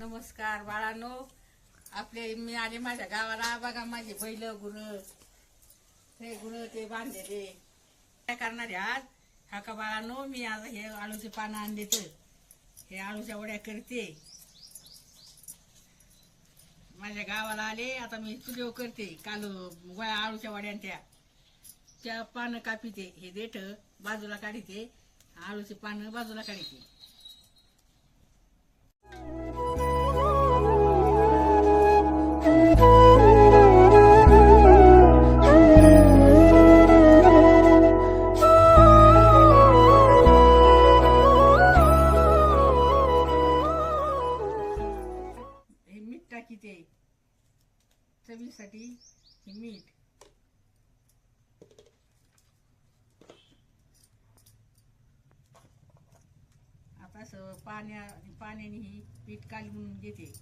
नमस्कार बाळांनो. आपले मी आले माझ्या गावाला बघा माझे बैल गुर. हे गुर ते बांधलेले. काय करणार आहे आज? हा का बाळांनो मी आज हे आळूचे पानं आणले तर. हे आळूच्या वड्या करते. माझ्या गावाला आले आता मी चुलीव करते. काल गोळ्या आळूच्या वड्या त्या त्या पानं कापिते हे देठ बाजूला काढिते. आळूचे पानं बाजूला काढिते. चवीसाठी हे मीठ. आता असं पाण्या पाण्याने ही पीठ कालवून घेते.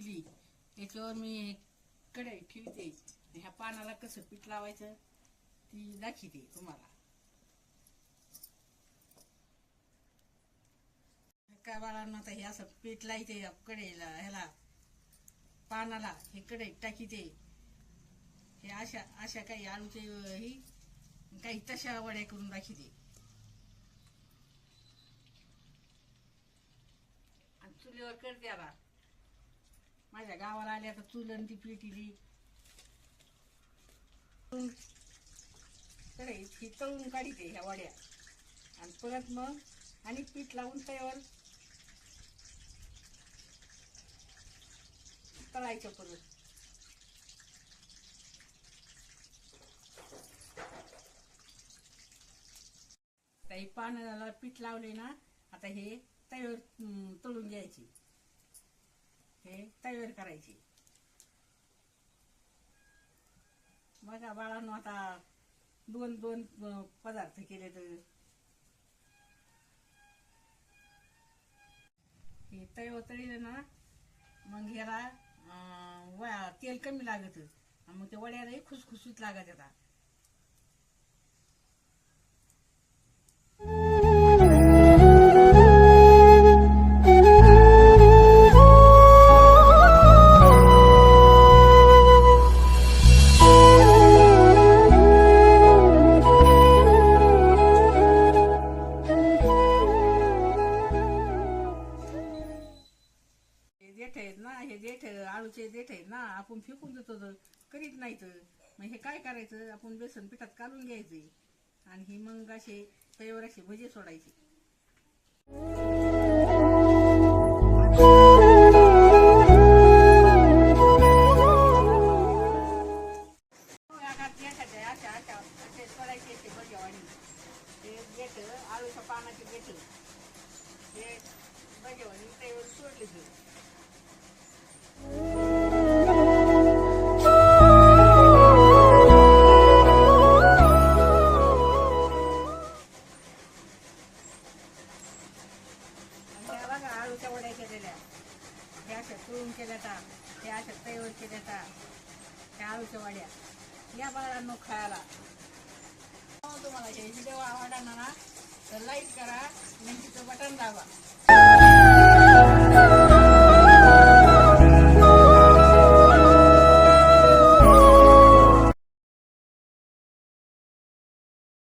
केली. पिटली याच्यावर मी कढई ठेवते. ह्या पानाला कसं पीठ लावायचं ती दाखवते तुम्हाला. काय बाळांना तर हे असं पीठ लायते या कढईला ह्याला. पानाला हे कढईत टाकीते. हे अशा अशा काही आळूचे ही काही तशा वड्या करून दाखवते. आणि चुलीवर करते आता. माझ्या गावाला आल्या तर चुलन ती पिटीली. कढईत ही तळून काढीते ह्या वड्या. आणि परत मग आणि पीठ लावून त्यावर तळायचं परत. आता हे पानाला पीठ लावले ना आता हे तयावर तळून घ्यायची. तयार करायची. बघा बाळांनो आता दोन दोन पदार्थ केले तर. हे तळ तळले ना मग ह्याला अं, वया तेल कमी लागत. मग ते वड्यालाही खुसखुशीत लागत आता. देठ देठ आहेत ना आपण फेकून देतो तर करीत नाही तर मग हे काय करायचं आपण बेसन पिठात काढून घ्यायचे आणि हे मग असे तयावर असे भजे सोडायचे हो, या अशा सोडायचे ते भजेवाणी वाणी देठ आळूच्या पानाचे देठ हे भजेवाणी तयावर सोडले ह्या अशा तळून केल्या त्या ह्या अशा तैवर केल्या त्या ह्या आळूच्या वड्या या बाळांनो खायला तुम्हाला हे व्हिडिओ आवडला ना तर लाईक करा नंतर बटन दाबा.